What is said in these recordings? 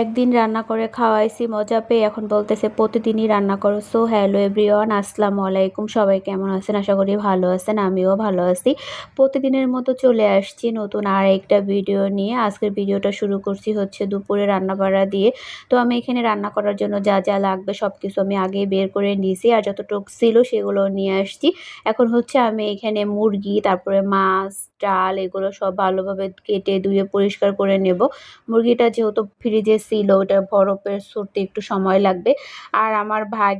একদিন রান্না করে খাওয়াইছি, মজা পেয়ে এখন বলতেছে, প্রতিদিনই রান্না করো। সো হ্যালো এভরিওয়ান আসসালামু আলাইকুম। সবাই কেমন আছেন? আশা করি ভালো আছেন, আমিও ভালো আছি। প্রতিদিনের মতো চলে আসছি নতুন আর একটা ভিডিও নিয়ে। আজকের ভিডিওটা শুরু করছি হচ্ছে দুপুরে রান্না বাড়া দিয়ে। তো আমি এখানে রান্না করার জন্য যা যা লাগবে সব কিছু আমি আগেই বের করে নিয়েছি আর যতটুক ছিল সেগুলো নিয়ে আসছি। এখন হচ্ছে আমি এখানে মুরগি, তারপরে মাছ ডাল এগুলো সব ভালোভাবে কেটে ধুয়ে পরিষ্কার করে নেব। মুরগিটা যেহেতু ফ্রিজে ছিল ওটা বরফের ছুটতে একটু সময় লাগবে। আর আমার ভাগ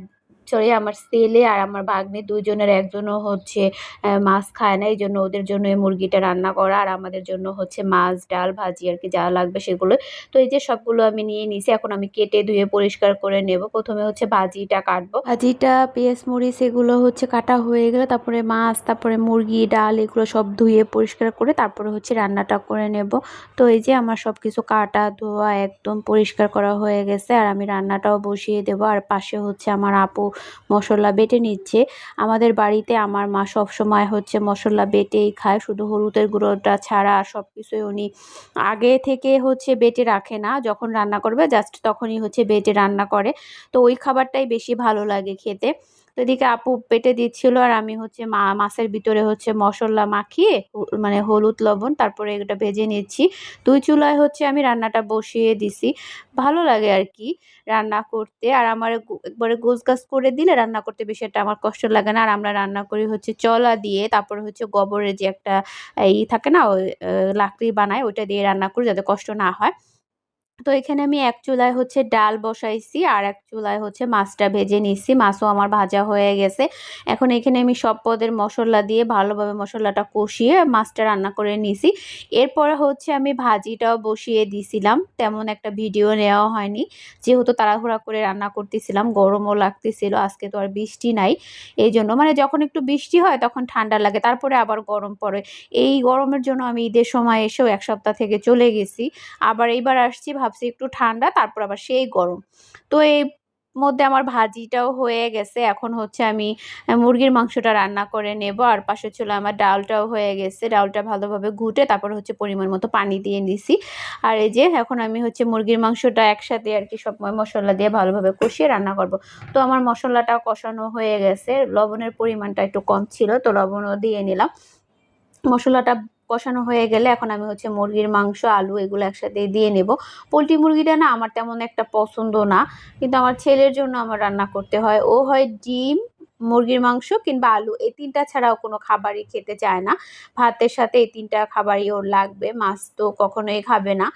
সরি আমার ছেলে আর আমার ভাগ্নে দুজনের একজনও হচ্ছে মাছ খায় না। এই জন্য ওদের জন্য এই মুরগিটা রান্না করা আর আমাদের জন্য হচ্ছে মাছ, ডাল, ভাজি আর কি যা লাগবে সেগুলো। তো এই যে সবগুলো আমি নিয়ে নিছি, এখন আমি কেটে ধুয়ে পরিষ্কার করে নেব। প্রথমে হচ্ছে ভাজিটা কাটবো। ভাজিটা, পেঁয়াজ, মরিচ এগুলো হচ্ছে কাটা হয়ে গেলে তারপরে মাছ, তারপরে মুরগি, ডাল এগুলো সব ধুয়ে পরিষ্কার করে তারপরে হচ্ছে রান্নাটা করে নেব। তো এই যে আমার সব কিছু কাটা, ধোয়া একদম পরিষ্কার করা হয়ে গেছে আর আমি রান্নাটাও বসিয়ে দেবো। আর পাশে হচ্ছে আমার আপু মশলা বেটে নিচ্ছে। আমাদের বাড়িতে আমার মা সবসময় হচ্ছে মশলা বেটেই খায়। শুধু হলুদের গুঁড়োটা ছাড়া সব কিছুই উনি আগে থেকে হচ্ছে বেটে রাখে না। যখন রান্না করবে জাস্ট তখনই হচ্ছে বেটে রান্না করে। তো ওই খাবারটাই বেশি ভালো লাগে খেতে। তো এদিকে আপু পেটে দিচ্ছিল আর আমি হচ্ছে মা, মাছের ভিতরে হচ্ছে মশলা মাখিয়ে মানে হলুদ লবণ তারপরে এটা ভেজে নিচ্ছি। দুই চুলায় হচ্ছে আমি রান্নাটা বসিয়ে দিছি। ভালো লাগে আর কি রান্না করতে। আর আমার একবারে গোছ গাছ করে দিলে রান্না করতে বেশি একটা আমার কষ্ট লাগে না। আর আমরা রান্না করি হচ্ছে চলা দিয়ে, তারপরে হচ্ছে গোবরের যে একটা ই থাকে না ওই লাকড়ি বানায়, ওইটা দিয়ে রান্না করি যাতে কষ্ট না হয়। তো এখানে আমি এক চুলায় হচ্ছে ডাল বসাইছি আর এক চুলায় হচ্ছে মাছটা ভেজে নিচ্ছি মাছও আমার ভাজা হয়ে গেছে। এখন এখানে আমি সব পদের মশলা দিয়ে ভালোভাবে মশলাটা কষিয়ে মাছটা রান্না করে নিছি। এরপরে হচ্ছে আমি ভাজিটাও বসিয়ে দিছিলাম। তেমন একটা ভিডিও নেওয়া হয়নি। যেহেতু তাড়াহুড়া করে রান্না করতেছিলাম, গরমও লাগতেছিল, আজকে তো আর বৃষ্টি নাই। এই জন্য মানে যখন একটু বৃষ্টি হয় তখন ঠান্ডা লাগে, তারপরে আবার গরম পড়ে। এই গরমের জন্য আমি ঈদের সময় এসেও এক সপ্তাহ থেকে চলে গেছি। আবার এইবার আসছি ভাবছি একটু ঠান্ডা, তারপর আবার সেই গরম। তো এই মধ্যে আমার ভাজিটাও হয়ে গেছে। এখন হচ্ছে আমি মুরগির মাংসটা রান্না করে নেব। আর পাশে ছিল আমার ডালটাও হয়ে গেছে। ডালটা ভালোভাবে ঘুটে তারপর হচ্ছে পরিমাণ মতো পানি দিয়ে নিছি। আর এই যে এখন আমি হচ্ছে মুরগির মাংসটা একসাথে আর কি সব মশলা দিয়ে ভালোভাবে কষিয়ে রান্না করব। তো আমার মশলাটা কষানো হয়ে গেছে। লবণের পরিমাণটা একটু কম ছিল, তো লবণও দিয়ে নিলাম। মশলাটা কষানো হয়ে গেলে এখন আমি হচ্ছে মুরগির মাংস, আলু এগুলো একসাথে দিয়ে নেব। পোলট্রি মুরগিটা না আমার তেমন একটা পছন্দ না, কিন্তু আমার ছেলের জন্য আমার রান্না করতে হয়। ও হয় ডিম, মুরগির মাংস কিংবা আলু, এই তিনটা ছাড়াও কোনো খাবারই খেতে চায় না। ভাতের সাথে এই তিনটা খাবারই ওর লাগবে, মাছ তো কখনোই খাবে না।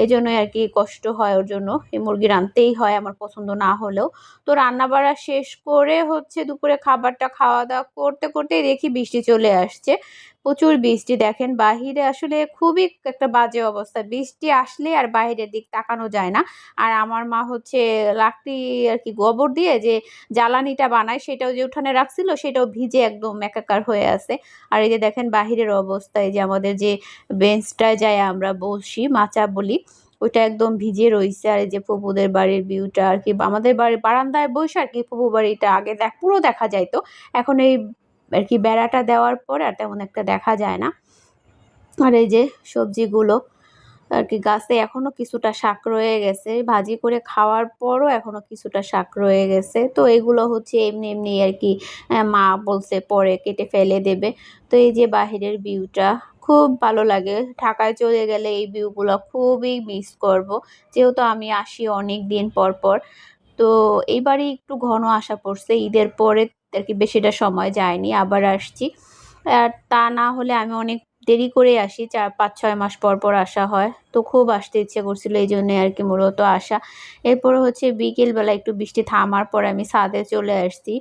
এই জন্যই আর কি কষ্ট হয় ওর জন্য। এই মুরগি রানতেই হয় আমার পছন্দ না হলেও। তো রান্না বাড়া শেষ করে হচ্ছে দুপুরে খাবারটা খাওয়া দাওয়া করতে, করতেই দেখি বৃষ্টি চলে আসছে। প্রচুর বৃষ্টি দেখেন। বাহিরে আসলে খুবই একটা বাজে অবস্থা। বৃষ্টি আসলে আর বাহিরের দিক তাকানো যায় না। আর আমার মা হচ্ছে লাকড়ি আর কি গোবর দিয়ে যে জ্বালানিটা বানায়, সেটাও যে উঠানে রাখছিল, সেটাও ভিজে একদম একাকার হয়ে আছে। আর এই যে দেখেন বাহিরের অবস্থা, এই যে আমাদের যে বেঞ্চটায় যায় আমরা বসি, মাচা বলি, ওইটা একদম ভিজে রয়েছে আর এই যে ফুপুদের বাড়ির ভিউটা আর কি, আমাদের বাড়ির বারান্দায় বসে আর কি ফুপু বাড়িটা আগে দেখ, পুরো দেখা যাইতো। এখন এই আর কি বেড়াটা দেওয়ার পর আর তেমন একটা দেখা যায় না। আর এই যে সবজিগুলো, আর কি গাছে এখনও কিছুটা শাক রয়ে গেছে। ভাজি করে খাওয়ার পরও এখনও কিছুটা শাক রয়ে গেছে। তো এগুলো হচ্ছে এমনি এমনি আর কি মা বলছে পরে কেটে ফেলে দেবে। তো এই যে বাহিরের ভিউটা, খুব ভালো লাগে। ঢাকায় চলে গেলে এই ভিউগুলো খুবই মিস করব। যেহেতু আমি আসি অনেক দিন পর পর। তো এইবারই একটু ঘন আসা পড়ছে। ঈদের পরে আর কি বেশিটা সময় যায়নি আবার আসছি। আর তা না হলে আমি অনেক দেরি করে আসি চার পাঁচ ছয় মাস পর পর আসা হয়। তো খুব আসতে ইচ্ছে করছিল, এই জন্যে আর কি মূলত আসা। এরপর হচ্ছে বিকেলবেলা একটু বৃষ্টি থামার পর আমি ছাদে চলে আসছি।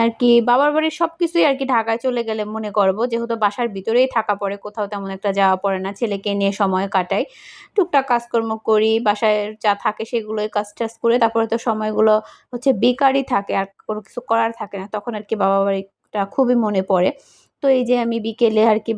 আর কি বাবার বাড়ির সব কিছুই আর কি ঢাকায় চলে গেলে মনে করব, যেহেতু বাসার ভিতরেই থাকা পড়ে, কোথাও তেমন একটা যাওয়া পড়ে না, ছেলেকে নিয়ে সময় কাটাই। টুকটাক কাজকর্ম করি, বাসায় যা থাকে সেগুলোই কাজ টাজ করে, তারপরে তো সময়গুলো হচ্ছে বেকারই থাকে, আর কোনো কিছু করার থাকে না, তখন আর কি বাবা বাড়িটা খুবই মনে পড়ে। তো এই যে আমি বিকেলে আর কি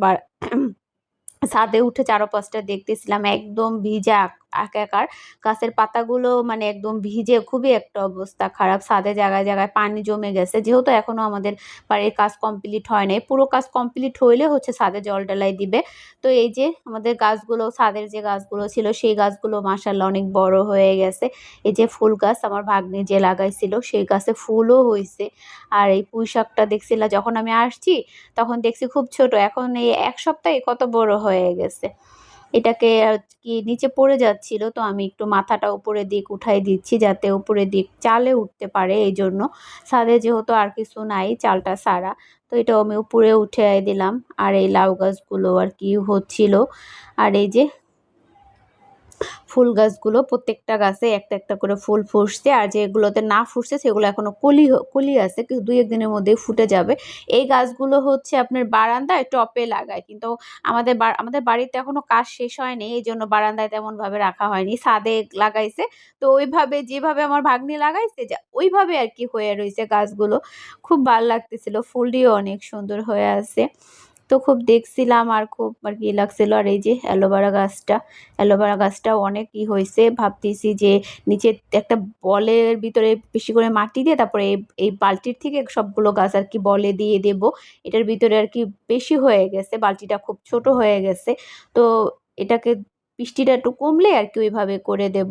ছাদে উঠে চারপাশটা দেখতেছিলাম একদম ভিজা একাকার গাছের পাতাগুলো মানে একদম ভিজে খুবই একটা অবস্থা খারাপ। ছাদে জায়গায় জায়গায় পানি জমে গেছে। যেহেতু এখনও আমাদের বাড়ির কাজ কমপ্লিট হয় নাই। পুরো কাজ কমপ্লিট হইলে হচ্ছে ছাদে জল ডালাই দিবে। তো এই যে আমাদের গাছগুলো, ছাদের যে গাছগুলো ছিল, সেই গাছগুলো মাসাল্লাহ অনেক বড় হয়ে গেছে। এই যে ফুল গাছ আমার ভাগ্নি যে লাগাইছিল, সেই গাছে ফুলও হয়েছে আর এই পুঁই শাকটা দেখছিলাম যখন আমি আসছি, তখন দেখছি খুব ছোট। এখন এই এক সপ্তাহে কত বড় হয়ে গেছে। এটাকে আর কি নিচে পড়ে যাচ্ছিল, তো আমি একটু মাথাটা উপরের দিক উঠাই দিচ্ছি যাতে উপরের দিক চালে উঠতে পারে এই জন্য সাদে যেহেতু আর কিছু নাই চালটা সারা, তো এটা আমি উপরে উঠে দিলাম। আর এই লাউ গাছগুলো আর কি হচ্ছিল। আর এই যে ফুল গাছগুলো প্রত্যেকটা গাছে একটা একটা করে ফুল ফুটছে আর যেগুলোতে না ফুটছে সেগুলো এখনও কলি কলি আছে, কিন্তু দুই একদিনের মধ্যেই ফুটে যাবে। এই গাছগুলো হচ্ছে আপনার বারান্দায় টপে লাগায়, কিন্তু আমাদের আমাদের বাড়িতে এখনও কাজ শেষ হয়নি, এই জন্য বারান্দায় তেমনভাবে রাখা হয়নি, ছাদে লাগাইছে। তো ওইভাবে যেভাবে আমার ভাগ্নি লাগাইছে যা, ওইভাবে আর কি হয়ে রয়েছে গাছগুলো। খুব ভালো লাগতেছিল, ফুলটিও অনেক সুন্দর হয়ে আছে। তো খুব দেখছিলাম আর খুব আর কি লাগছিল আর এই যে অ্যালোভেরা গাছটা। অ্যালোভেরা গাছটা অনেক ই হয়েছে। ভাবতেছি যে নিচে একটা বলের ভিতরে বেশি করে মাটি দিয়ে তারপরে এই এই বালতির থেকে সবগুলো গাছ আর কি বলে দিয়ে দেব। এটার ভিতরে আর কি বেশি হয়ে গেছে। বালতিটা খুব ছোট হয়ে গেছে। তো এটাকে বৃষ্টিটা একটু কমলে আর কি ওইভাবে করে দেব।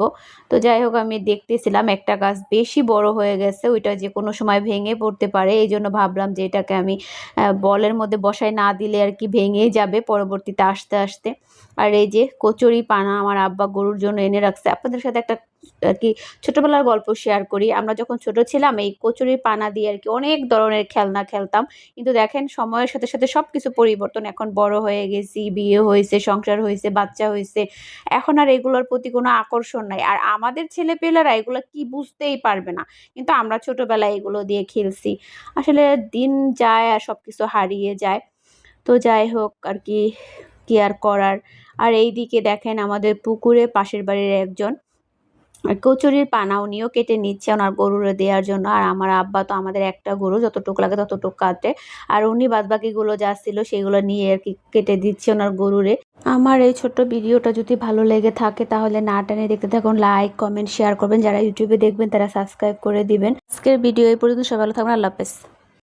তো যাই হোক, আমি দেখতেছিলাম একটা গাছ বেশি বড় হয়ে গেছে, ওইটা যে কোনো সময় ভেঙে পড়তে পারে এই জন্য ভাবলাম যে এটাকে আমি বলের মধ্যে বসায় না দিলে আর কি ভেঙেই যাবে পরবর্তীতে আসতে আসতে। আর এই যে কচুরি পানা আমার আব্বা গরুর জন্য এনে রাখছে, আপনাদের সাথে একটা আর কি ছোটোবেলার গল্প শেয়ার করি। আমরা যখন ছোট ছিলাম, এই কচুরির পানা দিয়ে আর কি অনেক ধরনের খেলনা খেলতাম। কিন্তু দেখেন, সময়ের সাথে সাথে সব কিছু পরিবর্তন। এখন বড় হয়ে গেছি, বিয়ে হয়েছে, সংসার হয়েছে, বাচ্চা হয়েছে। এখন আর এগুলোর প্রতি কোনো আকর্ষণ নাই। আর আমাদের ছেলেপেলেরা এগুলো কি বুঝতেই পারবে না। কিন্তু আমরা ছোটোবেলায় এগুলো দিয়ে খেলছি। আসলে দিন যায় আর সব কিছু হারিয়ে যায়। তো যাই হোক আর কি কি আর করার। আর এই দিকে দেখেন, আমাদের পুকুরে পাশের বাড়ির একজন আর কচুরির পানা উনিও কেটে নিচ্ছে ওনার গরুরে দেওয়ার জন্য। আর আমার আব্বা তো আমাদের একটা গরু, যতটুকু লাগে ততটুকু কাটে। আর উনি বাদবাকিগুলো যা ছিল সেগুলো নিয়ে আর কি কেটে দিচ্ছে ওনার গরুরে। আমার এই ছোট্ট ভিডিওটা যদি ভালো লেগে থাকে তাহলে না টানে দেখতে থাকুন লাইক কমেন্ট শেয়ার করবেন। যারা ইউটিউবে দেখবেন তারা সাবস্ক্রাইব করে দিবেন। আজকের ভিডিও এই পর্যন্ত, সবাই ভালো থাকবেন, আল্লাহ হাফেজ।